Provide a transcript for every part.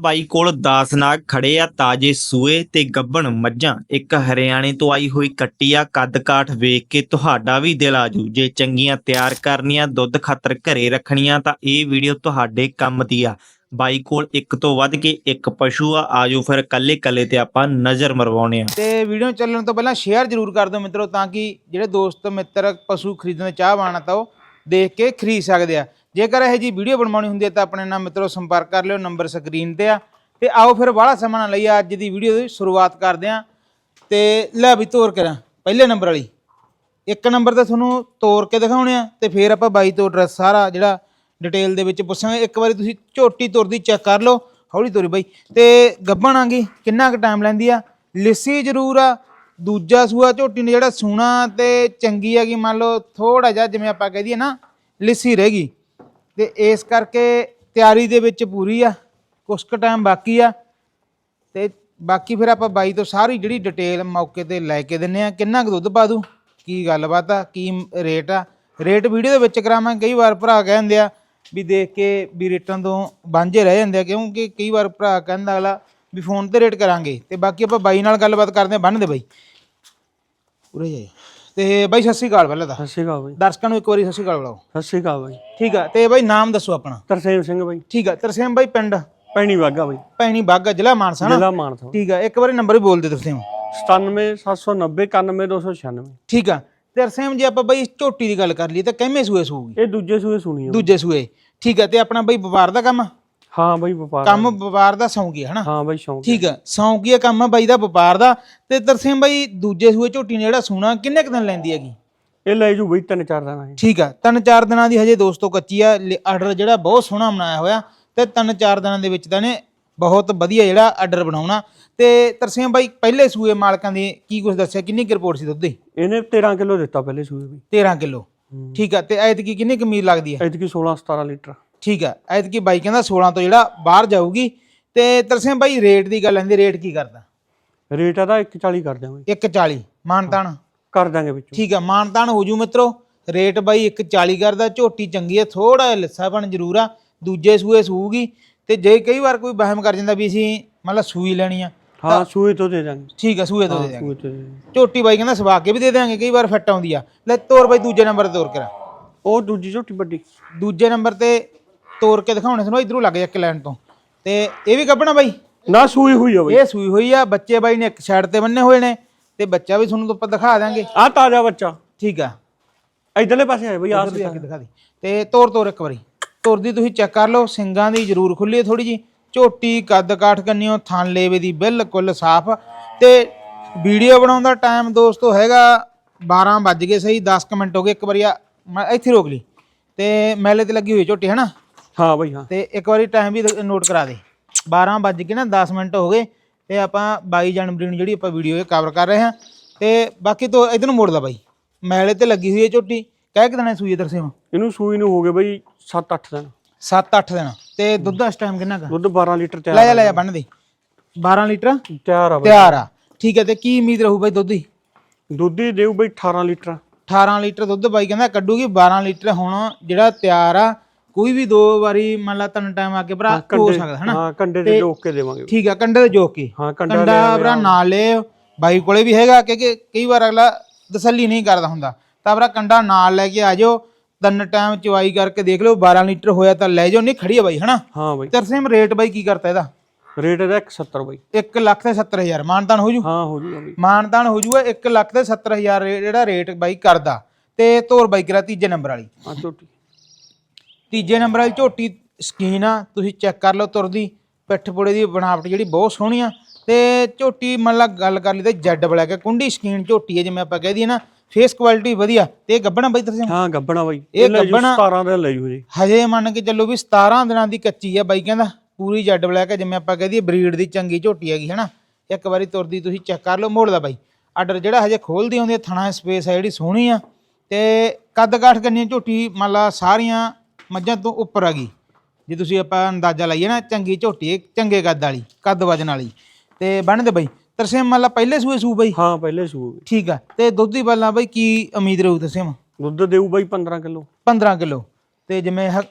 ਬਾਈ ਕੋਲ 10 ਨਾਗ ਖੜੇ ਆ, ਤਾਜੇ ਸੂਏ ਤੇ ਗੱਬਣ ਮੱਝਾਂ। ਇੱਕ ਹਰਿਆਣੇ ਤੋਂ ਆਈ ਹੋਈ ਕੱਟੀ ਆ ਕੱਦ ਕਾਠ ਵੇਖ ਕੇ ਤੁਹਾਡਾ ਵੀ ਦਿਲ ਆਜੂ ਜੇ। ਚੰਗੀਆਂ ਤਿਆਰ ਕਰਨੀਆਂ, ਦੁੱਧ ਖਾਤਰ ਘਰੇ ਰੱਖਣੀਆਂ, ਤਾਂ ਇਹ ਵੀਡੀਓ ਤੁਹਾਡੇ ਕੰਮ ਦੀ ਆ। ਬਾਈ ਕੋਲ ਇੱਕ ਤੋਂ ਵੱਧ ਕੇ ਇੱਕ ਪਸ਼ੂ ਆ। ਆਜੋ ਫਿਰ ਕੱਲੇ ਕੱਲੇ ਤੇ ਆਪਾਂ ਨਜ਼ਰ ਮਰਵਾਉਣੇ ਆ। ਤੇ ਵੀਡੀਓ ਚੱਲਣ ਤੋਂ ਪਹਿਲਾਂ ਸ਼ੇਅਰ ਜ਼ਰੂਰ ਕਰ ਦਿਓ ਮਿੱਤਰੋ, ਤਾਂ ਕਿ ਜਿਹੜੇ ਦੋਸਤ, ਮਿੱਤਰ, ਪਸ਼ੂ ਖਰੀਦਣ ਦੇ ਚਾਹ ਬਾਣਾ ਤਾਂ ਉਹ ਦੇਖ ਕੇ ਖਰੀਦ ਸਕਦੇ ਆ। ਜੇਕਰ ਇਹ ਜੀ ਵੀਡੀਓ ਬਣਵਾਉਣੀ ਹੁੰਦੀ ਹੈ ਤਾਂ ਆਪਣੇ ਨਾਲ ਮਿੱਤਰੋ ਸੰਪਰਕ ਕਰ ਲਿਓ, ਨੰਬਰ ਸਕਰੀਨ ਤੇ ਆ। ਤੇ ਆਓ ਫਿਰ ਬਾਹਲਾ ਸਮਾਂ ਨਾ ਲਈਏ, ਅੱਜ ਦੀ ਵੀਡੀਓ ਦੀ ਸ਼ੁਰੂਆਤ ਕਰਦੇ ਆ ਤੇ ਲੈ ਵੀ ਤੋਰ ਕਰਾਂ ਪਹਿਲੇ ਨੰਬਰ ਵਾਲੀ। ਇੱਕ ਨੰਬਰ ਤੇ ਤੁਹਾਨੂੰ ਤੋਰ ਕੇ ਦਿਖਾਉਣੇ ਆ, ਤੇ ਫਿਰ ਆਪਾਂ ਬਾਈ ਤੋਂ ਐਡਰੈਸ ਸਾਰਾ ਜਿਹੜਾ ਡਿਟੇਲ ਦੇ ਵਿੱਚ ਪੁੱਛਾਂਗੇ। ਇੱਕ ਵਾਰੀ ਤੁਸੀਂ ਝੋਟੀ ਤੁਰਦੀ ਚੈੱਕ ਕਰ ਲਓ। ਹੌਲੀ ਤੋਰੀ ਬਾਈ। ਤੇ ਗੱਭਣ ਆਂਗੀ ਕਿੰਨਾ ਕੁ ਟਾਈਮ ਲੈਂਦੀ ਆ? ਲਿੱਸੀ ਜ਼ਰੂਰ ਆ, ਦੂਜਾ ਸੂਆ ਝੋਟੀ ਨੇ ਜਿਹੜਾ ਸੂਣਾ ਤੇ ਚੰਗੀ ਹੈਗੀ ਮੰਨ ਲਓ ਥੋੜਾ ਜਿਹਾ ਜਿਵੇਂ ਆਪਾਂ ਕਹਿ ਦਈਏ ਨਾ, ਲਿੱਸੀ ਰਹੇਗੀ ਤੇ ਇਸ ਕਰਕੇ ਤਿਆਰੀ ਦੇ ਵਿੱਚ ਪੂਰੀ ਆ, ਕੁਛ ਕੁ ਟਾਈਮ ਬਾਕੀ ਆ। ਤੇ ਬਾਕੀ ਫਿਰ ਆਪਾਂ ਬਾਈ ਤੋਂ ਸਾਰੀ ਜਿਹੜੀ ਡਿਟੇਲ ਮੌਕੇ ਤੇ ਲੈ ਕੇ ਦਿੰਨੇ ਆ। ਕਿੰਨਾ ਕੁ ਦੁੱਧ ਪਾ ਦੂ? ਕੀ ਗੱਲਬਾਤ ਆ? ਕੀ ਰੇਟ ਆ? ਰੇਟ ਵੀਡੀਓ ਦੇ ਵਿੱਚ ਕਰਾਵਾਂ। ਕਈ ਵਾਰ ਭਰਾ ਕਹਿੰਦੇ ਆ ਵੀ ਦੇਖ ਕੇ ਵੀ ਰੇਟਾਂ ਤੋਂ ਵਾਂਝੇ ਰਹਿ ਜਾਂਦੇ ਆ, ਕਿਉਂਕਿ ਕਈ ਵਾਰ ਭਰਾ ਕਹਿੰਦਾ ਅਗਲਾ ਵੀ ਫੋਨ ਤੇ ਰੇਟ ਕਰਾਂਗੇ। ਤੇ ਬਾਕੀ ਆਪਾਂ ਬਾਈ ਨਾਲ ਗੱਲਬਾਤ ਕਰਦੇ ਆ। ਬੰਨ ਦੇ ਬਾਈ। ਉਰੇ ਜਾਏ ਤੇ ਬਾਈ ਸਤਿ ਸ਼੍ਰੀ ਅਕਾਲ ਪਹਿਲਾਂ ਤਾਂ। ਸਤਿ ਸ਼੍ਰੀ ਅਕਾਲ ਬਾਈ। ਦਰਸ਼ਕਾਂ ਨੂੰ ਇੱਕ ਵਾਰੀ ਸਤਿ ਸ਼੍ਰੀ ਅਕਾਲ ਬੁਲਾਓ। ਸਤਿ ਸ਼੍ਰੀ ਅਕਾਲ ਬਾਈ। ਠੀਕ ਆ ਤੇ ਬਾਈ ਨਾਮ ਦੱਸੋ ਆਪਣਾ। ਤਰਸੇਮ ਸਿੰਘ ਬਾਈ। ਠੀਕ ਆ ਤਰਸੇਮ ਬਾਈ ਪਿੰਡ? ਪੈਣੀ ਵਾਗਾ ਬਾਈ। ਭੈਣੀ ਬਾਗਾ ਜ਼ਿਲ੍ਹਾ ਮਾਨਸਾ ਨਾ? ਜ਼ਿਲ੍ਹਾ ਮਾਨਸਾ। ਠੀਕ ਆ ਇੱਕ ਵਾਰੀ ਨੰਬਰ ਵੀ ਬੋਲ ਦੇ ਤਰਸੇਮ। 97790 91296 ਠੀਕ ਆ ਤਰਸੇਮ ਜੇ ਆਪਾਂ ਬਾਈ ਝੋਟੀ ਦੀ ਗੱਲ ਕਰ ਲਈਏ ਤਾਂ ਕਿੰਨੇ ਸੂਏ ਸੂਗੀ? ਇਹ ਦੂਜੇ ਸੂਏ ਸੁਣੀ ਦੂਜੇ ਸੂਏ। ਠੀਕ ਆ ਤੇ ਆਪਣਾ ਬਾਈ ਵਪਾਰ ਦਾ ਕੰਮ? ਹਾਂ ਬਾਈ ਵਪਾਰ ਕੰਮ ਵਪਾਰ ਦਾ ਸੌਂਕੀ ਹਨਾ? ਹਾਂ ਬਾਈ ਸ਼ੌਂਕ ਠੀਕ ਆ ਸੌਂਕੀ ਆ ਕੰਮ ਆ ਬਾਈ ਦਾ ਵਪਾਰ ਦਾ। ਤੇ ਤਰਸੇਮ ਬਾਈ ਦੂਜੇ ਸੂਏ ਝੋਟੀ ਨੇ ਜਿਹੜਾ ਸੂਣਾ ਕਿੰਨੇ ਕੁ ਦਿਨ ਲੈਂਦੀ ਹੈਗੀ? ਇਹ ਲੈ ਜੂ ਬਾਈ ਤਿੰਨ ਚਾਰ ਦਿਨ ਆਏ ਠੀਕ ਆ ਤਿੰਨ ਚਾਰ ਦਿਨਾਂ ਦੀ ਹਜੇ ਦੋਸਤੋ ਕੱਚੀ ਆ। ਆਰਡਰ ਜਿਹੜਾ ਬਹੁਤ ਸੋਹਣਾ ਬਣਾਇਆ ਹੋਇਆ। ਤੇ ਤਿੰਨ ਚਾਰ ਦਿਨਾਂ ਦੇ ਵਿੱਚ ਤਾਂ ਨੇ ਬਹੁਤ ਵਧੀਆ ਜਿਹੜਾ ਆਰਡਰ ਬਣਾਉਣਾ। ਤੇ ਤਰਸੇਮ ਬਾਈ ਪਹਿਲੇ ਸੂਏ ਮਾਲਕਾਂ ਦੀ ਕੀ ਕੁਝ ਦੱਸਿਆ? ਕਿੰਨੀ ਕੁ ਰਿਪੋਰਟ ਸੀ ਦੁੱਧ ਦੀ? ਇਹਨੇ 13 ਕਿਲੋ ਦਿੱਤਾ ਪਹਿਲੇ ਸੂਏ ਵੀ। 13 ਕਿਲੋ। ਠੀਕ ਆ ਤੇ ਐਤਕੀ ਕਿੰਨੀ ਕਮੀਰ ਲੱਗਦੀ ਹੈ ਐਤਕੀ 16 17 ਲੀਟਰ। ਠੀਕ ਆ ਐਤਕੀ ਬਾਈ ਕਹਿੰਦਾ 16 ਤੋਂ ਜਿਹੜਾ ਬਾਹਰ ਜਾਊਗੀ ਤੇ ਤਰਸੇਮ ਬਾਈ ਰੇਟ ਦੀ ਗੱਲ ਆਂਦੀ ਰੇਟ ਕੀ ਕਰਦਾ? ਰੇਟ ਇਹਦਾ 140 ਕਰ ਦਿਆਂਗੇ। 140 ਮਾਨਤਾਨ? ਕਰ ਦਾਂਗੇ ਵਿੱਚੋਂ। ਠੀਕ ਆ ਮਾਨਤਾਨ ਹੋ ਜੂ ਮਿੱਤਰੋ ਰੇਟ ਬਾਈ 140 ਕਰਦਾ ਝੋਟੀ ਚੰਗੀ ਆ ਥੋੜਾ ਲਿੱਸਾਪਣ ਜ਼ਰੂਰ ਆ ਦੂਜੇ ਸੂਏ ਸੂਗੀ ਤੇ ਜੇ ਕਈ ਵਾਰ ਕੋਈ ਵਹਿਮ ਕਰ ਜਾਂਦਾ ਵੀ ਅਸੀਂ ਮਤਲਬ ਸੂਈ ਲੈਣੀ ਆ ਹਾਂ ਸੂਏ ਤੋਂ ਦੇ ਦਾਂਗੇ ਠੀਕ ਆ ਸੂਏ ਤੋਂ ਦੇ ਦਿਆਂਗੇ। ਸੂਏ ਤੋਂ ਦੇ ਦਿਆਂਗੇ। ਝੋਟੀ ਬਾਈ ਕਹਿੰਦਾ ਸਵਾ ਕੇ ਵੀ ਦੇ ਦਿਆਂਗੇ ਕਈ ਵਾਰ ਫਿੱਟ ਆਉਂਦੀ ਆ। ਲੈ ਤੋਰ ਬਾਈ ਦੂਜੇ ਨੰਬਰ ਤੇ ਤੋਰ ਕਰਾ। ਉਹ ਦੂਜੀ ਝੋਟੀ ਵੱਡੀ। ਦੂਜੇ ਨੰਬਰ ਤੇ ਤੋਰ ਕੇ ਦਿਖਾਉਣੇ ਸਾਨੂੰ ਇਧਰੋਂ ਲੱਗ ਜਾ ਇੱਕ ਲਾਈਨ ਤੋਂ। ਤੇ ਇਹ ਵੀ ਕੱਢਣਾ ਬਾਈ? ਨਾ ਸੂਈ ਹੋਈ ਆ ਬਾਈ। ਇਹ ਸੂਈ ਹੋਈ ਆ ਬੱਚੇ ਬਾਈ ਨੇ ਇੱਕ ਸਾਈਡ ਤੇ ਬੰਨੇ ਹੋਏ ਨੇ ਤੇ ਬੱਚਾ ਵੀ ਤੁਹਾਨੂੰ ਆਪਾਂ ਦਿਖਾ ਦਾਂਗੇ ਆ ਤਾਜ਼ਾ ਬੱਚਾ। ਠੀਕ ਆ। ਇਧਰਲੇ ਪਾਸੇ ਆਏ ਬਾਈ ਆ ਕੇ ਦਿਖਾ ਦੇ। ਤੇ ਤੋਰ ਤੋਰ ਇੱਕ ਵਾਰੀ। ਤੁਰਦੀ ਤੁਸੀਂ ਚੈੱਕ ਕਰ ਲਓ ਸਿੰਗਾਂ ਦੀ ਜ਼ਰੂਰ ਖੁੱਲੀ ਹੈ ਥੋੜੀ ਜੀ ਝੋਟੀ ਕੱਦ ਕਾਠ ਕੰਨਿਓ ਥਣ ਲੇਵੇ ਦੀ ਬਿਲਕੁਲ ਸਾਫ਼। ਤੇ ਵੀਡੀਓ ਬਣਾਉਣ ਦਾ ਟਾਈਮ ਦੋਸਤੋ ਹੈਗਾ 12 ਵੱਜ ਗਏ ਸਹੀ 10 ਕੁ ਮਿੰਟ ਹੋ ਗਏ ਇੱਕ ਵਾਰੀ ਆ ਮੈਂ ਇੱਥੇ ਰੋਕ ਲਈ। ਤੇ ਮੈਲੇ ਤੇ ਲੱਗੀ ਹੋਈ ਝੋਟੀ ਹੈ ਨਾ? ਹਾਂ ਬਾਈ ਹਾਂ। ਤੇ ਇੱਕ ਵਾਰੀ ਟਾਈਮ ਵੀ ਨੋਟ ਕਰਾ ਦੇ। 12 ਵੱਜ ਕੇ ਨਾ 10 ਮਿੰਟ ਹੋ ਗਏ ਤੇ ਆਪਾਂ 22 ਜਨਵਰੀ ਨੂੰ ਜਿਹੜੀ ਆਪਾਂ ਵੀਡੀਓ ਇਹ ਕਵਰ ਕਰ ਰਹੇ ਹਾਂ ਤੇ ਬਾਕੀ ਤੋਂ ਇਧਰ ਨੂੰ ਮੋੜਦਾ ਬਾਈ। ਮੈਲੇ ਤੇ ਲੱਗੀ ਹੋਈ ਹੈ ਝੋਟੀ ਕਹਿ ਕਿ ਦਿਨਾਂ ਸੂਈ ਦਰਸੇ ਇਹਨੂੰ ਸੂਈ ਨੂੰ ਹੋ ਗਏ ਬਾਈ 7-8 ਦਿਨ। 7-8 ਦਿਨ। ਤੇ ਦੁੱਧ ਇਸ ਟਾਈਮ ਕਿੰਨਾ ਕਾ? ਦੁੱਧ 12 ਲੀਟਰ ਤਿਆਰ ਲੈ ਜਾ ਲੈ ਜਾ ਬੰਨ ਦੇ। 12 ਲੀਟਰ? ਤਿਆਰ ਆ ਬਾਈ। ਤਿਆਰ ਆ। ਠੀਕ ਹੈ ਤੇ ਕੀ ਉਮੀਦ ਰਹੂ ਬਾਈ ਦੁੱਧ? ਦੀ ਦੁੱਧ ਹੀ ਦੇਊ ਬਈ 18 ਲੀਟਰ। 18 ਲੀਟਰ ਦੁੱਧ ਬਾਈ ਕਹਿੰਦਾ ਕੱਢੂਗੀ 12 ਲੀਟਰ ਹੁਣ ਜਿਹੜਾ ਤਿਆਰ ਆ ਕੋਈ ਵੀ ਦੋ ਵਾਰੀ ਮੰਨ ਲਾ ਤਿੰਨ ਟਾਈਮ ਆ ਕੇ ਭਰਾ ਹੋ ਸਕਦਾ ਹਨਾ? ਹਾਂ ਕੰਡੇ ਤੇ ਜੋਕ ਕੇ ਦੇਵਾਂਗੇ। ਠੀਕ ਆ ਕੰਡੇ ਤੇ ਜੋਕ ਕੇ। ਹਾਂ ਕੰਡਾ ਭਰਾ ਨਾਲ ਲੈ ਬਾਈ ਕੋਲੇ ਵੀ ਹੈਗਾ ਕਿਉਂਕਿ ਕਈ ਵਾਰ ਅਗਲਾ ਤਸੱਲੀ ਨਹੀਂ ਕਰਦਾ ਹੁੰਦਾ। ਤਾਂ ਭਰਾ ਕੰਡਾ ਨਾਲ ਲੈ ਕੇ ਆ ਜਾਓ। ਤਿੰਨ ਟਾਈਮ ਚਵਾਈ ਕਰਕੇ ਦੇਖ ਲਓ 12 ਲੀਟਰ ਹੋਇਆ ਤਾਂ ਲੈ ਜਾਓ ਨਹੀਂ ਖੜੀ ਆ ਬਾਈ ਹਨਾ? ਹਾਂ ਬਾਈ। ਤਰਸੇਮ ਰੇਟ ਬਾਈ ਕੀ ਕਰਤਾ ਇਹਦਾ? ਰੇਟ ਇਹਦਾ 170 ਬਾਈ। 1 ਲੱਖ ਤੇ 70000 ਮਾਨਤਾਨ ਹੋ ਜੂ? ਹਾਂ ਹੋ ਜੂਗਾ ਬਾਈ। ਮਾਨਤਾਨ ਹੋ ਜੂਗਾ 1 ਲੱਖ ਤੇ 70000 ਰੇ- ਜਿਹੜਾ ਰੇਟ ਬਾਈ ਕਰਦਾ। ਤੇ ਤੋਰ ਬਾਈ ਕਰਾ ਤੀਜੇ ਨੰਬਰ ਵਾਲੀ। ਹਾਂ ਝੋਟੀ ਤੀਜੇ ਨੰਬਰ ਵਾਲੀ ਝੋਟੀ ਸਕੀਨ ਆ ਤੁਸੀਂ ਚੈੱਕ ਕਰ ਲਓ ਤੁਰਦੀ ਪਿੱਠ ਪੁੜੇ ਦੀ ਬਣਾਵਟ ਜਿਹੜੀ ਬਹੁਤ ਸੋਹਣੀ ਆ। ਤੇ ਝੋਟੀ ਮੰਨ ਲਾ ਗੱਲ ਕਰ ਲਈ ਤੇ ਜੈਡ ਬਲੈਕ ਹੈ ਕੁੰਡੀ ਸਕੀਨ ਝੋਟੀ ਹੈ ਜਿਵੇਂ ਆਪਾਂ ਕਹਿ ਦਈਏ ਨਾ ਫੇਸ ਕੁਆਲਿਟੀ ਵਧੀਆ। ਤੇ ਇਹ ਗੱਬਣਾ ਬਾਈ ਤੁਸੀਂ? ਹਾਂ ਗੱਬਣਾ ਬਾਈ। ਇਹ ਗੱਭਣਾ- 17 ਦਾ ਲੈ ਜੂ ਜੀ। ਹਜੇ ਮੰਨ ਕੇ ਚੱਲੋ ਵੀ 17 ਦਿਨਾਂ ਦੀ ਕੱਚੀ ਆ ਬਾਈ ਕਹਿੰਦਾ ਪੂਰੀ ਜੈਡ ਬਲੈਕ ਹੈ ਜਿਵੇਂ ਆਪਾਂ ਕਹਿ ਦਈਏ ਬਰੀਡ ਦੀ ਚੰਗੀ ਝੋਟੀ ਹੈਗੀ ਹਨਾ। ਇੱਕ ਵਾਰੀ ਤੁਰਦੀ ਤੁਸੀਂ ਚੈੱਕ ਕਰ ਲਓ ਮੋੜਦਾ ਬਾਈ। ਆਰਡਰ ਜਿਹੜਾ ਹਜੇ ਖੋਲਦੀ ਆਉਂਦੀ ਹੈ ਥਣਾ ਸਪੇਸ ਹੈ ਜਿਹੜੀ ਸੋਹਣੀ ਆ। ਤੇ ਕੱਦ ਕਾਠ ਕੰਨੀ ਝੋਟੀ ਮੰਨ ਲਾ ਸਾਰੀਆਂ ਮੱਝਾਂ ਤੋਂ ਉੱਪਰ ਆ ਗਈ। ਜੇ ਤੁਸੀਂ ਆਪਾਂ ਅੰਦਾਜ਼ਾ ਲਾਈਏ ਨਾ ਚੰਗੀ ਝੋਟੀ ਹੈ ਚੰਗੇ ਕੱਦ ਵਾਲੀ ਕੱਦ ਵਜਨ ਵਾਲੀ। ਤੇ ਬਣਦੇ ਬਾਈ ਤਰਸੇਮ ਮੰਨ ਲਾ ਪਹਿਲੇ ਸੂਏ ਸੂ ਬਾਈ? ਹਾਂ ਪਹਿਲੇ ਸੂ ਠੀਕ ਆ ਤੇ ਦੁੱਧ ਦੀ ਬੱਲਾ ਬਾਈ ਕੀ ਉਮੀਦ ਰਹੂ ਤਰਸੇਮ? ਦੁੱਧ ਦੇਊ ਬਾਈ 15 ਕਿਲੋ। 15 ਕਿਲੋ। ਤੇ ਜਿਵੇਂ ਹ-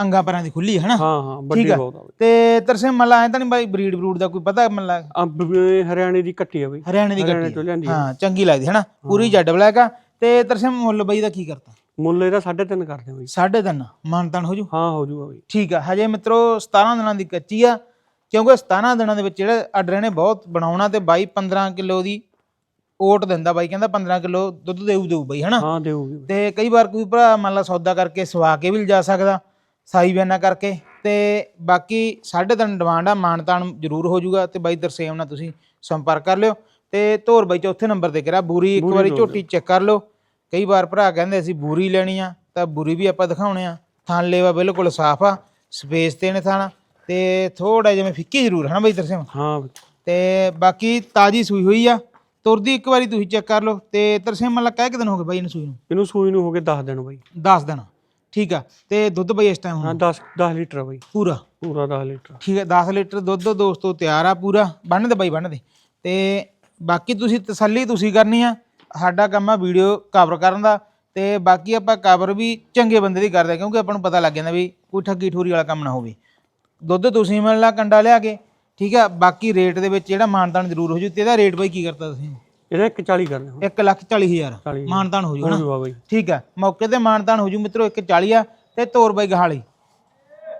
ਅੰਗਾ ਪਰਾਂ ਦੀ ਖੁੱਲੀ ਹੈ ਨਾ ਹਾਂ ਹਾਂ ਵੱਡੀ ਠੀਕ ਆ। ਬਹੁਤ ਆ ਤੇ ਤਰਸੇ ਮੱਲਾ ਐ ਤਾਂ ਨਹੀਂ ਬਾਈ ਬਰੀਡ ਬਰੂਡ ਦਾ ਕੋਈ ਪਤਾ ਅੰਬ ਵੀ ਹਰਿਆਣੇ ਦੀ ਕੱਟੀ ਆ ਬਈ। ਹਰਿਆਣੇ ਦੀ ਹਰਿਆਣੇ ਕੱਟੀ ਤੋਂ ਆ। ਲਿਆਂਦੀ ਆ। ਹਾਂ ਚੰਗੀ ਲੱਗਦੀ ਹੈ ਨਾ ਪੂਰੀ ਜੈਡ ਬਲੈਕ ਆ। ਤੇ ਤਰਸੇ ਮੁੱਲ ਬਾਈ ਦਾ ਕੀ ਕਰਤਾ? ਮੁੱਲ ਇਹਦਾ 3.5 ਕਰਦੇ ਆ ਬਈ। ਸਾਢੇ ਤਿੰਨ ਮਾਨਤਾਨ ਹੋ ਜੂ? ਹਾਂ ਹੋ ਜੂਗਾ ਬਈ। ਠੀਕ ਆ ਹਜੇ ਮਿੱਤਰੋ 17 ਦਿਨਾਂ ਦੀ ਕੱਚੀ ਆ ਕਿਉਂਕਿ 17 ਦਿਨਾਂ ਦੇ ਵਿੱਚ ਜਿਹੜੇ ਆਰਡਰ ਨੇ ਬਹੁਤ ਬਣਾਉਣਾ ਤੇ ਬਾਈ 15 ਕਿਲੋ ਦੀ ਓਟ ਦਿੰਦਾ ਬਾਈ ਕਹਿੰਦਾ 15 ਕਿਲੋ ਦੁੱਧ ਦੇਊ ਦੇਊ ਬਾਈ ਹਨਾ? ਹਾਂ ਦੇਊਗੀ। ਤੇ ਕਈ ਵਾਰ ਕੋਈ ਭਰਾ ਮੰਨ ਲਾ ਸੌਦਾ ਕਰਕੇ ਸਵਾ ਕੇ ਵੀ ਲਿਜਾ ਸਕਦਾ ਸਾਈ ਬਿਆਨਾ ਕਰਕੇ ਤੇ ਬਾਕੀ 3.5 ਡਿਮਾਂਡ ਆ ਮਾਨਤਾਨ ਜ਼ਰੂਰ ਹੋ ਜਾਊਗਾ ਤੇ ਬਾਈ ਦਰਸੇਮ ਨਾਲ ਤੁਸੀਂ ਸੰਪਰਕ ਕਰ ਲਿਓ ਤੇ ਧੋਰ ਬਾਈ ਚੌਥੇ ਨੰਬਰ ਤੇ ਕਰਾ ਬੂਰੀ ਇੱਕ ਵਾਰੀ ਝੋਟੀ ਚੈੱਕ ਕਰ ਲਓ। ਕਈ ਵਾਰ ਭਰਾ ਕਹਿੰਦੇ ਅਸੀਂ ਬੂਰੀ ਲੈਣੀ ਆ ਤਾਂ ਬੂਰੀ ਵੀ ਆਪਾਂ ਦਿਖਾਉਣੇ ਆ। ਥਣ ਲੇਵਾ ਬਿਲਕੁਲ ਸਾਫ਼ ਆ ਸਪੇਸ ਤੇ ਨੇ ਥਾਣਾ। ਤੇ ਥੋੜਾ ਜਿਵੇਂ ਫਿੱਕੀ ਜ਼ਰੂਰ ਹਨਾ ਬਾਈ ਦਰਸੇਮ ਹਾਂ। ਤੇ ਬਾਕੀ ਤਾਜੀ ਸੂਈ ਹੋਈ ਆ ਤੁਰਦੀ ਇੱਕ ਵਾਰੀ ਤੁਸੀਂ ਚੈੱਕ ਕਰ ਲਓ ਤੇ ਤਰਸੇਮ ਮਤਲਬ ਕਹਿ ਕਿ ਦਿਨ ਹੋ ਗਏ ਬਾਈ ਇਹਨੂੰ ਸੂਈ ਨੂੰ? ਇਹਨੂੰ ਸੂਈ ਨੂੰ ਹੋ ਗਏ 10 ਦਿਨ ਬਈ। 10 ਦਿਨ। ਠੀਕ ਆ ਤੇ ਦੁੱਧ ਬਈ ਇਸ ਟਾਈਮ ਹਾਂ ਹੁਣ 10 10 ਲੀਟਰ ਆ ਬਈ। ਪੂਰਾ? ਪੂਰਾ 10 ਲੀਟਰ। ਠੀਕ ਹੈ 10 ਲੀਟਰ ਦੁੱਧ ਦੋਸਤੋ ਤਿਆਰ ਆ ਪੂਰਾ। ਬੰਨ ਦੇ ਬਾਈ ਬੰਨ ਦੇ। ਤੇ ਬਾਕੀ ਤੁਸੀਂ ਤਸੱਲੀ ਤੁਸੀਂ ਕਰਨੀ ਆ ਸਾਡਾ ਕੰਮ ਆ ਵੀਡੀਓ ਕਵਰ ਕਰਨ ਦਾ ਤੇ ਬਾਕੀ ਆਪਾਂ ਕਵਰ ਵੀ ਚੰਗੇ ਬੰਦੇ ਦੀ ਕਰਦੇ ਆ, ਕਿਉਂਕਿ ਆਪਾਂ ਨੂੰ ਪਤਾ ਲੱਗ ਜਾਂਦਾ ਵੀ ਕੋਈ ਠੱਗੀ ਠੋਰੀ ਵਾਲਾ ਕੰਮ ਨਾ ਹੋਵੇ। ਦੁੱਧ ਤੁਸੀਂ ਮਿਲਣਾ ਕੰਡਾ ਲਿਆ ਕੇ ਠੀਕ ਆ ਬਾਕੀ ਰੇਟ ਦੇ ਵਿੱਚ ਜਿਹੜਾ ਮਾਨਤਾਨ ਜ਼ਰੂਰ ਹੋ ਜੂ ਤੇ ਇਹਦਾ ਰੇਟ ਬਾਈ ਕੀ ਕਰਤਾ ਤੁਸੀਂ? ਇਹਦਾ 140 ਕਰਨੇ ਹੁਣ 1 ਲੱਖ 40 ਹਜ਼ਾਰ 40 ਮਾਨਤਾਨ ਹੋ ਜੂ ਹੋ ਨਾ? ਜੂਗਾ ਬਈ। ਠੀਕ ਆ ਮੌਕੇ ਤੇ ਮਾਨਤਾਨ ਹੋ ਜੂ ਮਿੱਤਰੋ 140 ਆ ਤੇ ਤੋਰ ਬਾਈ ਗਹਾਲੀ।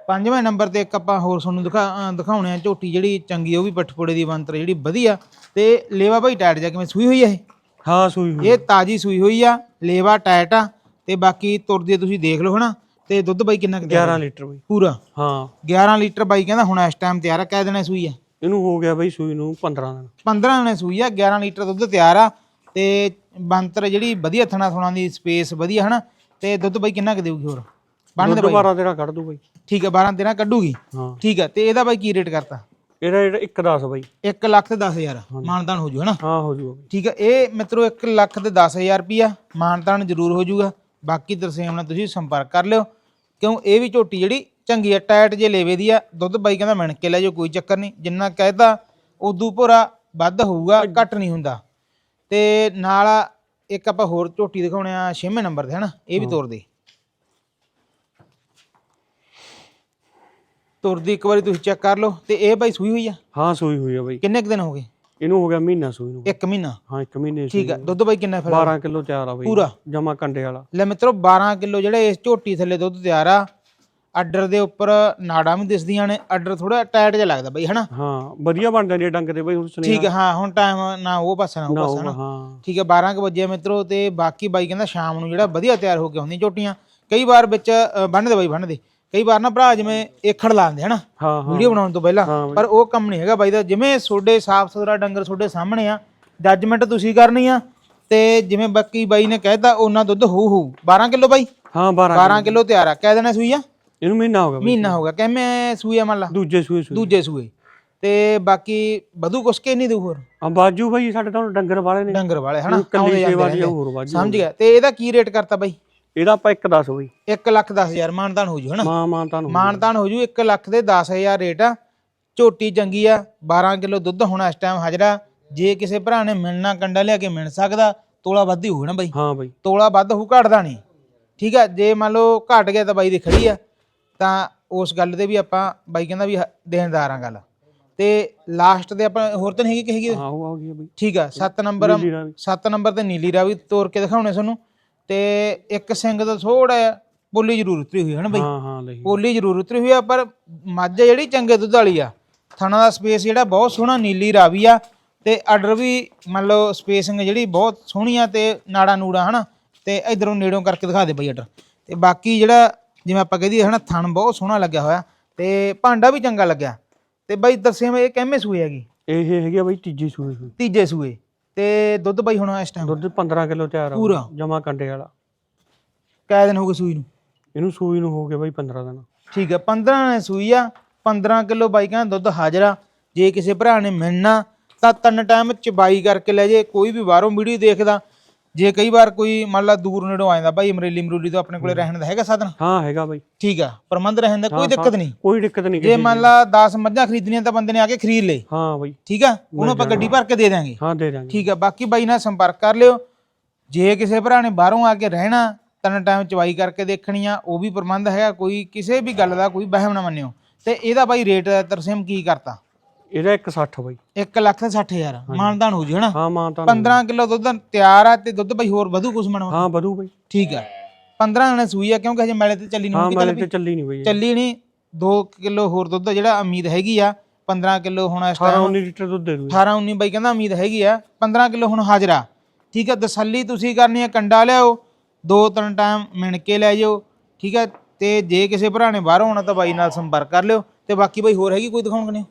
ਪੰਜਵੇਂ ਨੰਬਰ ਤੇ ਇੱਕ ਆਪਾਂ ਹੋਰ ਤੁਹਾਨੂੰ ਦਿਖਾ ਅਹ ਦਿਖਾਉਣੇ ਆ ਝੋਟੀ ਜਿਹੜੀ ਚੰਗੀ ਉਹ ਵੀ ਪਠਪੋੜੇ ਦੀ ਬੰਤਰ ਜਿਹੜੀ ਵਧੀਆ ਤੇ ਲੇਵਾ ਬਾਈ ਟਾਇਟ ਜਾ ਕਿਵੇਂ ਸੂਈ ਹੋਈ ਆ ਇਹ? ਹਾਂ ਸੂਈ ਹੋਈ। ਇਹ ਤਾਜੀ ਸੂਈ ਹੋਈ ਆ ਲੇਵਾ ਟਾਇਟ ਆ ਤੇ ਬਾਕੀ ਤੁਰਦੀ ਤੁਸੀਂ ਦੇਖ ਲਓ ਹਨਾ ਤੇ ਦੁੱਧ ਬਾਈ ਕਿੰਨਾ ਕੁ ਦਿਆ? 11 ਲੀਟਰ ਬਈ। ਪੂਰਾ? ਹਾਂ। 11 ਲੀਟਰ ਬਾਈ ਕਹਿੰਦਾ ਹੁਣ ਇਸ ਟਾਈਮ ਤਿਆਰ ਆ ਕਹਿ ਦੇਣਾ ਸੂਈ ਆ। ਇਹਨੂੰ ਹੋ ਗਿਆ ਬਈ ਸੂਈ ਨੂੰ 15 ਦਿਨ। 15 ਦਿਨੇ ਸੂਈ ਆ 11 ਲੀਟਰ ਦੁੱਧ ਤਿਆਰ ਆ ਤੇ ਬੰਤਰ ਜਿਹੜੀ ਵਧੀਆ ਥਣਾ ਥੁਣਾ ਦੀ ਸਪੇਸ ਵਧੀਆ ਹਨਾ ਤੇ ਦੁੱਧ ਬਾਈ ਕਿੰਨਾ ਕੁ ਦੇਊਗੀ ਹੋਰ? ਬੰਨ ਦੇ ਦੁੱਧ ਬਾਈ? 12 13 ਕੱਢ ਦੂ ਬਈ। ਠੀਕ ਆ 12 13 ਕੱਢੂਗੀ? ਠੀਕ ਆ ਤੇ ਇਹਦਾ ਬਾਈ ਕੀ ਰੇਟ ਕਰਤਾ? ਇਹਦਾ ਜਿਹੜਾ 1 10 ਬਈ। 1 ਲੱਖ ਤੇ 10000 ਮਾਨਤਾਨ ਹੋ ਜੂ ਹਨਾ? ਹਾਂ ਹੋ ਜੂਗਾ ਠੀਕ ਆ ਇਹ ਮਿੱਤਰੋ 1 ਲੱਖ ਤੇ 10000 ਰੁਪਿਆ ਮਾਨਤਾਨ ਜ਼ਰੂਰ ਹੋ ਜੂਗਾ। ਬਾਕੀ ਤਰਸੇਮ ਨਾਲ ਤੁਸੀਂ ਸੰਪਰਕ ਕਰ ਲਿਓ। ਕਿਉਂ ਇਹ ਵੀ ਝੋਟੀ ਜਿਹੜੀ ਚੰਗੀ ਆ ਟਾਇਟ ਜੇ ਲੇਵੇ ਦੀ ਆ ਦੁੱਧ ਬਾਈ ਕਹਿੰਦਾ ਮਿਣ ਕੇ ਲੈ ਜਾਓ ਕੋਈ ਚੱਕਰ ਨਹੀਂ। ਜਿੰਨਾ ਕਹਿਦਾ ਉਦੋਂ ਭੋਰਾ ਵੱਧ ਹੋਊਗਾ ਘੱਟ ਨਹੀਂ ਹੁੰਦਾ। ਤੇ ਨਾਲ ਇੱਕ ਆਪਾਂ ਹੋਰ ਝੋਟੀ ਦਿਖਾਉਣੇ ਆ 6ਵੇਂ ਨੰਬਰ ਤੇ ਹਨਾ? ਇਹ ਵੀ ਤੋਰ ਦੇ। ਤੁਰਦੀ ਇੱਕ ਵਾਰੀ ਤੁਸੀਂ ਚੈੱਕ ਕਰ ਲਓ ਤੇ ਇਹ ਬਾਈ ਸੂਈ ਹੋਈ ਆ? ਹਾਂ ਸੂਈ ਹੋਈ ਆ ਬਈ। ਕਿੰਨੇ ਕੁ ਦਿਨ ਹੋ ਗਏ? ਇਹਨੂੰ ਹੋ ਗਿਆ ਮਹੀਨਾ ਸੂਈ ਨੂੰ। ਇੱਕ ਮਹੀਨਾ? ਹਾਂ 1 ਮਹੀਨੇ ਠੀਕ ਆ। ਦੁੱਧ ਬਾਈ ਕਿੰਨਾ ਫਿਰ? 12 ਕਿਲੋ ਤਿਆਰ ਆ ਬਈ। ਪੂਰਾ? ਜਮਾ ਕੰਡੇ ਵਾਲਾ। ਲੈ ਮਿੱਤਰੋ 12 ਕਿਲੋ ਜਿਹੜੇ ਇਸ ਝੋਟੀ ਥੱਲੇ ਦੁੱਧ ਤਿਆਰ ਆ ਆਰਡਰ ਦੇ ਉੱਪਰ ਨਾੜਾਂ ਵੀ ਦਿਸਦੀਆਂ ਨੇ ਆਰਡਰ ਥੋੜਾ ਟਾਈਟ ਜਿਹਾ ਲੱਗਦਾ ਬਾਈ ਹਨਾ? ਹਾਂ ਵਧੀਆ ਬਣ ਜਾਂਦੀ ਡੰਗ ਤੇ ਬਈ ਹੁਣ ਸੁਨੇਹਾ। ਠੀਕ ਹੈ ਹੁਣ ਟਾਈਮ ਨਾ ਉਹ ਪਾਸਾ ਨਾ ਉਹ ਪਾਸਾ ਨਾ ਠੀਕ ਹੈ 12 ਕੁ ਵਜੇ ਮਿੱਤਰੋ ਤੇ ਬਾਕੀ ਬਾਈ ਕਹਿੰਦਾ ਸ਼ਾਮ ਨੂੰ ਜਿਹੜਾ ਵਧੀਆ ਤਿਆਰ ਹੋ ਕੇ ਆਉਂਦੀਆਂ ਝੋਟੀਆਂ ਕਈ ਵਾਰ ਵਿੱਚ ਅ, ਬੰਨ ਦੇ ਬਾਈ ਬੰਨ ਦੇ ਕਈ ਵਾਰ ਨਾ ਭਰਾ ਜਿਵੇਂ ਏਖੜ ਲਾਉਂਦੇ ਹਨਾ ਹਾਂ ਹਾਂ। ਵੀਡੀਓ ਬਣਾਉਣ ਤੋਂ ਪਹਿਲਾਂ ਹਾਂ। ਪਰ ਉਹ ਕੰਮ ਨਹੀਂ ਹੈਗਾ ਬਾਈ ਦਾ। ਜਿਵੇਂ ਤੁਹਾਡੇ ਸਾਫ਼ ਸੁਥਰਾ ਡੰਗਰ ਤੁਹਾਡੇ ਸਾਹਮਣੇ ਆ ਜੱਜਮੈਂਟ ਤੁਸੀਂ ਕਰਨੀ ਆ ਤੇ ਜਿਵੇਂ ਬਾਕੀ ਬਾਈ ਨੇ ਕਹਿਤਾ ਉਹਨਾਂ ਦੁੱਧ ਹੋਊ ਹੋਊ। 12 ਕਿਲੋ ਬਾਈ? ਹਾਂ 12 12 ਕਿਲੋ। ਤਿਆਰ ਆ। ਕਹਿ ਦੇਣਾ ਸੂਈ ਆ? ਇਹਨੂੰ ਮਹੀਨਾ ਹੋ ਗਿਆ ਮਹੀਨਾ ਹੋ ਗਿਆ। ਕਿਵੇਂ ਸੂਈ ਆ ਮੰਨ ਲਾ। ਦੂਜੇ ਸੂਏ ਸੂਈ ਦੂਜੇ ਸੂਏ। ਤੇ ਬਾਕੀ ਵਧੂ ਕੁਛ ਕੇ ਨਹੀਂ ਦੂ ਹੋਰ? ਆ ਬਾਜੂ ਬਈ ਸਾਡੇ ਤਾਂ ਡੰਗਰ ਵਾਲੇ ਨੇ। ਡੰਗਰ ਵਾਲੇ ਹਨਾ? ਆਉਂਦੇ ਜਾਂਦੇ ਸਮਝ ਗਿਆ। ਤੇ ਇਹਦਾ ਕੀ ਰੇਟ ਕਰਤਾ ਬਾਈ? ਇਹਦਾ ਆਪਾਂ 1 10 ਬਈ। 1 ਲੱਖ 10000 ਮਾਨਦਾਨ ਹੋ ਜੂ ਹਨਾ? ਮਾਂ ਮਾਂ ਤੁਹਾਨੂੰ ਮਾਨਦਾਨ ਹੋ ਜੂ 1 ਲੱਖ ਦੇ 10000 ਰੇਟ ਆ। ਝੋਟੀ ਚੰਗੀ ਆ 12 ਕਿਲੋ ਦੁੱਧ ਹੋਣਾ ਇਸ ਟਾਈਮ ਹਾਜ਼ਰਾ ਜੇ ਕਿਸੇ ਭਰਾ ਨੇ ਮਿਲਣਾ ਕੰਡਾ ਲਿਆ ਕੇ ਮਿਲ ਸਕਦਾ ਤੋਲਾ ਵੱਧ ਹੀ ਹੋਊ ਨਾ ਬਾਈ? ਹਾਂ ਬਈ। ਤੋਲਾ ਵੱਧ ਹੋਊ ਘਟਦਾ ਨਹੀਂ। ਠੀਕ ਆ ਜੇ ਮੰਨ ਲਓ ਘਟ ਗਿਆ ਤਾਂ ਬਾਈ ਦੀ ਖੜੀ ਆ। ਤਾਂ ਉਸ ਗੱਲ ਤੇ ਵੀ ਆਪਾਂ ਬਾਈ ਕਹਿੰਦਾ ਵੀ ਦੇਣਦਾਰ ਆ ਗੱਲ। ਤੇ ਲਾਸਟ ਤੇ ਆਪਾਂ ਹੋਰ ਤਾਂ ਨਹੀਂ ਹੈਗੀ ਕਿਸੇ ਦੀ? ਹਾਂ ਉਹ ਆ ਗਈ ਆ ਬਈ। ਠੀਕ ਆ 7 ਨੰਬਰ ਨੀਲੀ ਰਾਵੀ। 7 ਨੰਬਰ ਤੇ ਨੀਲੀ ਰਾਵੀ ਤੋੜ ਕੇ ਦਿਖਾਉਣੇ ਤੁਹਾਨੂੰ। ਤੇ ਇੱਕ ਸਿੰਘ ਦਾ ਥੋੜਾ ਬੋਲੀ ਜ਼ਰੂਰ ਉਤਰੀ ਹੋਈ ਹੈ ਨਾ ਬਾਈ? ਹਾਂ ਹਾਂ ਲਈ। ਪੋਲੀ ਜ਼ਰੂਰ ਉਤਰੀ ਹੋਈ ਆ ਪਰ ਮੱਝ ਜਿਹੜੀ ਚੰਗੇ ਦੁੱਧ ਵਾਲੀ ਆ। ਥਣਾ ਦਾ ਸਪੇਸ ਜਿਹੜਾ ਬਹੁਤ ਸੋਹਣਾ ਨੀਲੀ ਰਾਵੀ ਆ ਤੇ ਆਰਡਰ ਵੀ ਮੰਨ ਲਓ ਸਪੇਸਿੰਗ ਜਿਹੜੀ ਬਹੁਤ ਸੋਹਣੀ ਆ ਤੇ ਨਾੜਾ ਨੂੜਾ ਹਨਾ? ਤੇ ਇਧਰੋਂ ਨੇੜੋਂ ਕਰਕੇ ਦਿਖਾ ਦੇ ਬਈ ਆਰਡਰ ਤੇ ਬਾਕੀ ਜਿਹੜਾ ਜਿਵੇਂ ਆਪਾਂ ਕਹਦੀ ਹਨਾ ਥਣ ਬਹੁਤ ਸੋਹਣਾ ਲੱਗਿਆ ਹੋਇਆ ਤੇ ਭਾਂਡਾ ਵੀ ਚੰਗਾ ਲੱਗਿਆ। ਤੇ ਬਾਈ ਦੱਸਿਆ ਇਹ ਕਿੰਮੇ ਸੂਏ ਹੈਗੀ? ਇਹ ਹੈਗੀ ਆ ਬਈ ਤੀਜੀ ਸੂਈ ਸੂਈ ਤੀਜੇ ਸੂਏ। ਤੇ ਦੁੱਧ ਬਾਈ ਹੁਣ ਇਸ ਟਾਈਮ ਦੁੱਧ 15 ਕਿਲੋ ਤਿਆਰ ਆ। ਪੂਰਾ? ਜਮਾ ਕੰਡੇ ਵਾਲਾ। ਕਾਇ ਦਿਨ ਹੋ ਗਏ ਸੂਈ ਨੂੰ? ਇਹਨੂੰ ਸੂਈ ਨੂੰ ਹੋ ਗਿਆ ਬਈ 15 ਦਿਨ। ਠੀਕ ਹੈ 15 ਨੇ ਸੂਈ ਆ 15 ਕਿਲੋ ਬਾਈਕਾਂ ਦਾ ਦੁੱਧ ਹਾਜ਼ਰਾ ਜੇ ਕਿਸੇ ਭਰਾ ਨੇ ਮਿਲਣਾ ਤਾਂ ਤਿੰਨ ਟਾਈਮ ਚਬਾਈ ਕਰਕੇ ਲੈ ਜੇ ਕੋਈ ਵੀ ਬਾਹਰੋਂ ਵੀਡੀਓ ਦੇਖਦਾ। ਜੇ ਕਈ ਵਾਰ ਕੋਈ ਮੰਨ ਲਾ ਦੂਰ ਨੇੜੋਂ ਆ ਜਾਂਦਾ ਬਾਈ ਅਮਰੇਲੀ ਮਰੂਲੀ ਤੋਂ ਆਪਣੇ ਕੋਲੇ ਰਹਿਣ ਦਾ ਹੈਗਾ ਸਾਧਨ? ਹਾਂ ਹੈਗਾ ਬਈ। ਠੀਕ ਆ ਪ੍ਰਬੰਧ ਰਹਿਣ ਦਾ ਕੋਈ ਦਿੱਕਤ ਨਹੀਂ। ਕੋਈ ਦਿੱਕਤ ਨਹੀਂ ਜੇ ਮੰਨ ਲਾ 10 ਮੱਝਾਂ ਖਰੀਦਣੀਆਂ ਤਾਂ ਬੰਦੇ ਨੇ ਆ ਕੇ ਖਰੀਦ ਲੇ ਹਾਂ ਬਈ। ਠੀਕ ਆ ਉਹਨੂੰ ਆਪਾਂ ਗੱਡੀ ਭਰ ਕੇ ਦੇ ਦਾਂਗੇ ਹਾਂ ਦੇ ਦਾਂਗੇ ਠੀਕ ਆ ਬਾਕੀ ਬਾਈ ਨਾਲ ਸੰਪਰਕ ਕਰ ਲਿਓ। ਜੇ ਕਿਸੇ ਭਰਾ ਨੇ ਬਾਹਰੋਂ ਆ ਕੇ ਰਹਿਣਾ ਤਿੰਨ ਟਾਈਮ ਚਵਾਈ ਕਰਕੇ ਦੇਖਣੀ ਆ ਉਹ ਵੀ ਪ੍ਰਬੰਧ ਹੈਗਾ। ਕੋਈ ਕਿਸੇ ਵੀ ਗੱਲ ਦਾ ਕੋਈ ਵਹਿਮ ਨਾ ਮੰਨਿਓ। ਤੇ ਇਹਦਾ ਬਾਈ ਰੇਟ ਤਰਸੇਮ ਕੀ ਕਰਤਾ? ਇਹਦਾ 160 ਬਾਈ। 1 ਲੱਖ ਤੇ 60000 ਮਾਨਦਾਨ ਹੋ ਜੀ ਹਨਾ? ਹਾਂ ਮਾਂ ਤਾਂ 15 ਕਿਲੋ ਦੁੱਧ ਤਿਆਰ ਆ ਤੇ ਦੁੱਧ ਬਾਈ ਹੋਰ ਵਧੂ ਕੁਛ ਮਣ ਹਾਂ ਵਧੂ ਬਾਈ। ਠੀਕ ਆ। 15 ਦਿਨਾਂ ਸੂਈ ਆ ਕਿਉਂਕਿ ਹਜੇ ਮੈਲੇ ਤੇ ਚੱਲੀ ਹਾਂ ਨਹੀਂ ਮੈਂ ਤੇ ਚੱਲੀ ਨਹੀਂ ਬਾਈ। ਇਹ। ਚੱਲੀ ਨਹੀਂ। 2 ਕਿਲੋ ਹੋਰ ਦੁੱਧ ਜਿਹੜਾ ਉਮੀਦ ਹੈਗੀ ਆ 15 ਕਿਲੋ ਹੁਣ ਇਸ 18 ਟਾਈਮ 19 ਲੀਟਰ ਦੁੱਧ ਦੇ ਦੂ 18 19 ਬਾਈ ਕਹਿੰਦਾ ਉਮੀਦ ਹੈਗੀ ਆ 15 ਕਿਲੋ ਹੁਣ ਹਾਜ਼ਰਾ ਠੀਕ ਆ ਤਸੱਲੀ ਤੁਸੀਂ ਕਰਨੀ ਆ ਕੰਡਾ ਲਿਆਓ ਦੋ ਤਿੰਨ ਟਾਈਮ ਮਿਣ ਕੇ ਲੈ ਜਾਓ। ਠੀਕ ਆ ਤੇ ਜੇ ਕਿਸੇ ਭਰਾ ਨੇ ਬਾਹਰੋਂ ਆਉਣਾ ਤਾਂ ਬਾਈ ਨਾਲ ਸੰਪਰਕ ਕਰ ਲਿਓ ਤੇ ਬਾਕੀ ਬਾਈ ਹੋਰ ਹੈਗੀ ਕੋਈ ਦਿਖਾਉਣ ਕਨੇ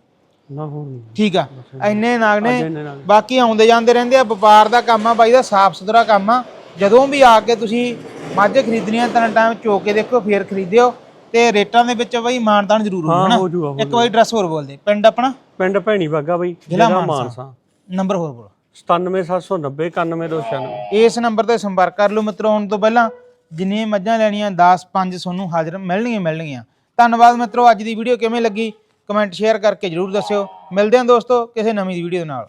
ਨਾ ਠੀਕ ਆ। ਇੰਨੇ ਨਾਗ ਨੇ ਬਾਕੀ ਆਉਂਦੇ ਜਾਂਦੇ ਰਹਿੰਦੇ ਆ ਵਪਾਰ ਦਾ ਕੰਮ ਆ ਬਾਈ ਦਾ ਸਾਫ਼ ਸੁਥਰਾ ਕੰਮ ਆ। ਜਦੋਂ ਵੀ ਆ ਕੇ ਤੁਸੀਂ ਮੱਝ ਖਰੀਦਣੀਆਂ ਤਾਂ ਟਾਈਮ ਚੋ ਕੇ ਦੇਖੋ ਫੇਰ ਖਰੀਦਿਓ। ਤੇ ਰੇਟਾਂ ਦੇ ਵਿੱਚ ਬਾਈ ਮਾਨਤਾਨ ਜ਼ਰੂਰ ਹੋਊ ਹਾਂ ਹਨਾ? ਹੋ ਜੂਗਾ ਹੋ ਇੱਕ ਵਾਰੀ ਐਡਰੈਸ ਹੋਰ ਬੋਲ ਦੇ। ਪਿੰਡ ਆਪਣਾ? ਪਿੰਡ ਭੈਣੀ ਬਾਗਾ ਬਾਈ ਜ਼ਿਲ੍ਹਾ ਮਾਨਸਾ। ਨੰਬਰ ਹੋਰ ਬੋਲ। 97790 91296 ਇਸ ਨੰਬਰ ਤੇ ਸੰਪਰਕ ਕਰ ਲਓ ਮਿੱਤਰੋ ਆਉਣ ਤੋਂ ਪਹਿਲਾਂ ਜਿੰਨੀਆਂ ਮੱਝਾਂ ਲੈਣੀਆਂ 10 5 ਤੁਹਾਨੂੰ ਹਾਜ਼ਰ ਮਿਲਣਗੀਆਂ ਮਿਲਣਗੀਆਂ। ਧੰਨਵਾਦ ਮਿੱਤਰੋ ਅੱਜ ਦੀ ਵੀਡੀਓ ਕਿਵੇਂ ਲੱਗੀ? ਕਮੈਂਟ ਸ਼ੇਅਰ ਕਰਕੇ ਜਰੂਰ ਦੱਸਿਓ। ਮਿਲਦੇ ਹਾਂ ਦੋਸਤੋ ਕਿਸੇ ਨਵੀਂ ਵੀਡੀਓ ਨਾਲ।